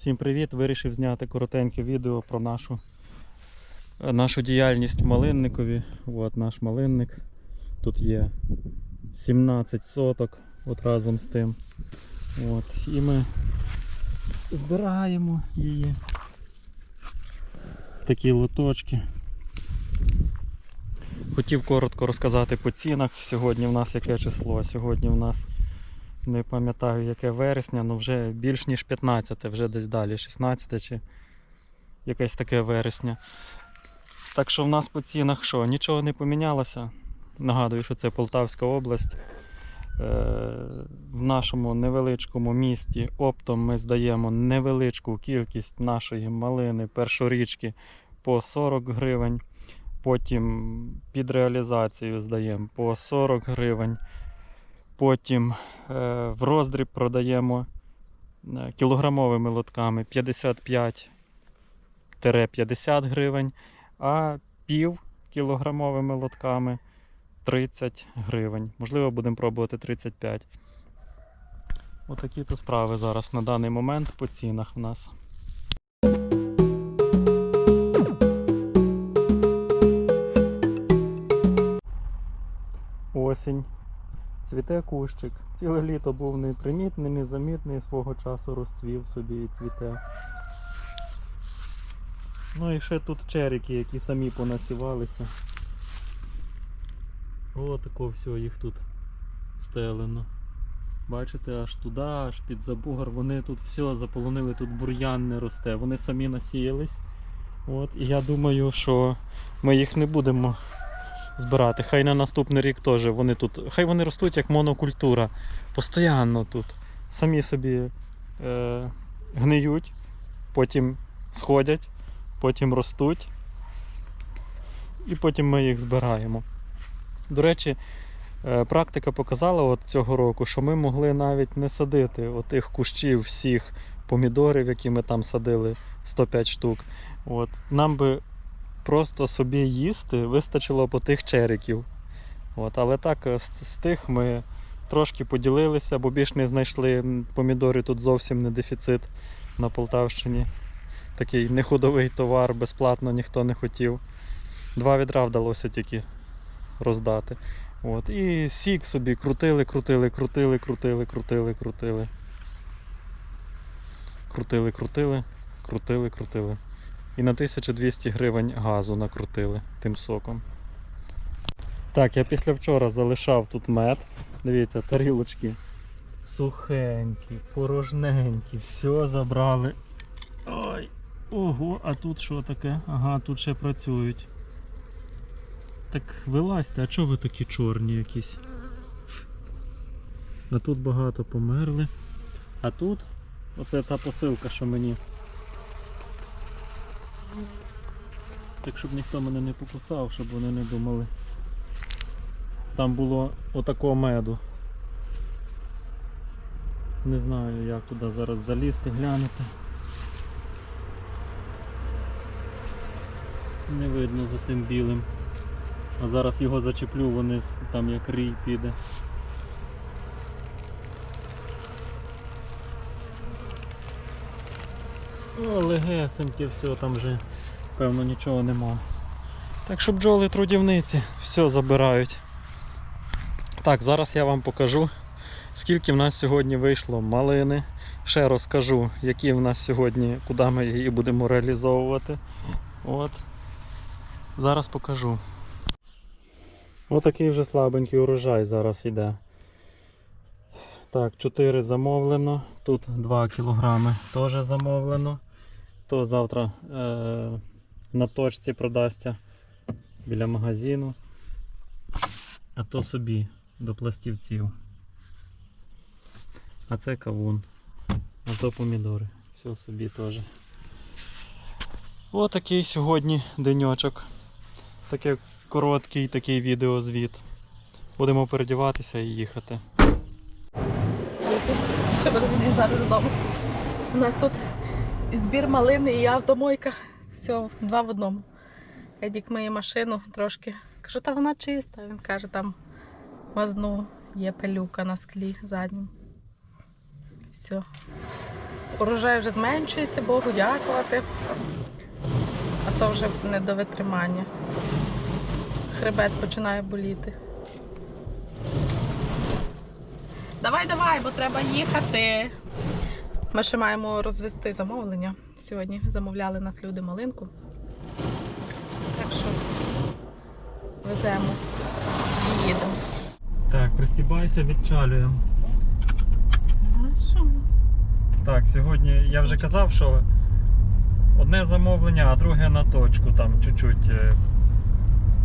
Всім привіт! Вирішив зняти коротеньке відео про нашу, е, нашу діяльність в Малинникові. От наш малинник. Тут є 17 соток от разом з тим. От. І ми збираємо її. в Такі лоточки. Хотів коротко розказати по цінах. Сьогодні в нас яке число? Сьогодні в нас не пам'ятаю яке вересня, але вже більш ніж 15, вже десь далі, 16 чи якесь таке вересня. Так що в нас по цінах що, нічого не помінялося. Нагадую, що це Полтавська область. Е, В нашому невеличкому місті оптом ми здаємо невеличку кількість нашої малини першорічки по 40 гривень. Потім під реалізацію здаємо по 40 гривень. Потім е, в роздріб продаємо е, кілограмовими лотками 55-50 гривень, а пів кілограмовими лотками 30 гривень. Можливо, будемо пробувати 35. Отакі то справи зараз на даний момент по цінах в нас. Осінь. Цвіте кущик. Ціле літо був непримітний, незамітний, свого часу розцвів собі і цвіте. Ну і ще тут черіки, які самі понасівалися. О, тако все, їх тут стелено. Бачите, аж туди, аж під забугор, вони тут все заполонили, тут бур'ян не росте. Вони самі насіялись. От, і я думаю, що ми їх не будемо збирати. Хай на наступний рік теж вони тут. Хай вони ростуть як монокультура. Постоянно тут. Самі собі е, гниють, потім сходять, потім ростуть. І потім ми їх збираємо. До речі, е, практика показала от цього року, що ми могли навіть не садити отих кущів всіх помідорів, які ми там садили 105 штук. От. Нам би просто собі їсти вистачило б тих чериків. От, але так, е, з, тих ми трошки поділилися, бо більш не знайшли помідори тут зовсім не дефіцит на Полтавщині. Такий неходовий товар, безплатно ніхто не хотів. Два відра вдалося тільки роздати. От, і сік собі крутили, крутили, крутили, крутили, крутили, крутили. Крутили, крутили, крутили, крутили. І на 1200 гривень газу накрутили тим соком. Так, я після вчора залишав тут мед. Дивіться, тарілочки сухенькі, порожненькі, все забрали. Ой, ого, а тут що таке? Ага, тут ще працюють. Так вилазьте, а чого ви такі чорні якісь? А тут багато померли. А тут оце та посилка, що мені Так, щоб ніхто мене не покусав, щоб вони не думали. Там було отакого меду. Не знаю, як туди зараз залізти, глянути. Не видно за тим білим. А зараз його зачеплю, вони там як рій піде. О, легесеньке все, там вже певно нічого нема. Так що бджоли трудівниці, все забирають. Так, зараз я вам покажу, скільки в нас сьогодні вийшло малини. Ще розкажу, які в нас сьогодні, куди ми її будемо реалізовувати. От. Зараз покажу. Отакий вже слабенький урожай зараз йде. Так, 4 замовлено, тут 2 кілограми теж замовлено. То завтра е, на точці продасться біля магазину, а то собі до пластівців. А це кавун, а то помідори. Все собі теж. Отакий сьогодні деньочок. Такий короткий такий відеозвіт. Будемо передіватися і їхати. Ще додому. У нас тут збір малини, і автомойка. Все, два в одному. Едік миє машину трошки. Кажу, та вона чиста. Він каже, там мазну, є пилюка на склі задньому. Все. урожай вже зменшується, Богу дякувати. А то вже не до витримання. Хребет починає боліти. Давай, давай, бо треба їхати. Ми ще маємо розвести замовлення. Сьогодні замовляли нас люди малинку. Так що веземо і їдемо. Так, пристібайся, відчалюємо. Хорошо. Так, сьогодні я вже казав, що одне замовлення, а друге на точку, там чуть-чуть е,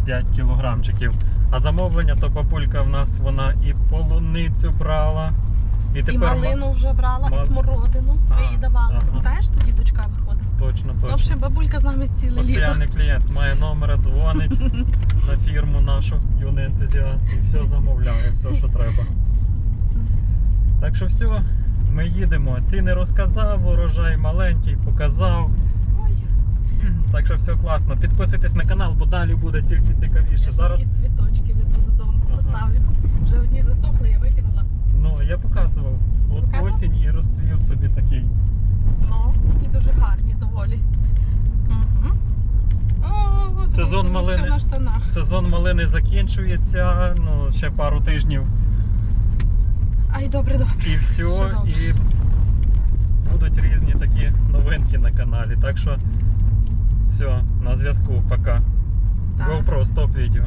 5 кілограмчиків. А замовлення, то бабулька в нас вона і полуницю брала. І І тепер ма- малину вже брала, Мал- і смородину. А, їй давали. ага. Пам'ятаєш, тоді дочка виходила. Точно, точно. общем, бабулька з нами ціле літо. Постоянний клієнт має номер, дзвонить на фірму нашу юний ентузіаст і все замовляє, все, що треба. Так що все, ми їдемо. Ціни розказав, урожай маленький, показав. Так що все класно. Підписуйтесь на канал, бо далі буде тільки цікавіше. я Зараз цвіточки везу додому Ага. поставлю. Вже одні засохли. Ну я показував. От Показував? осінь і розцвів собі такий. Ну, і дуже гарні доволі. Угу. О, Сезон малини. на штанах. Сезон малини закінчується. Ну ще пару тижнів Ай, добре, добре. і все. Все добре. І будуть різні такі новинки на каналі. Так що все, на зв'язку. Пока. Так. GoPro, стоп відео.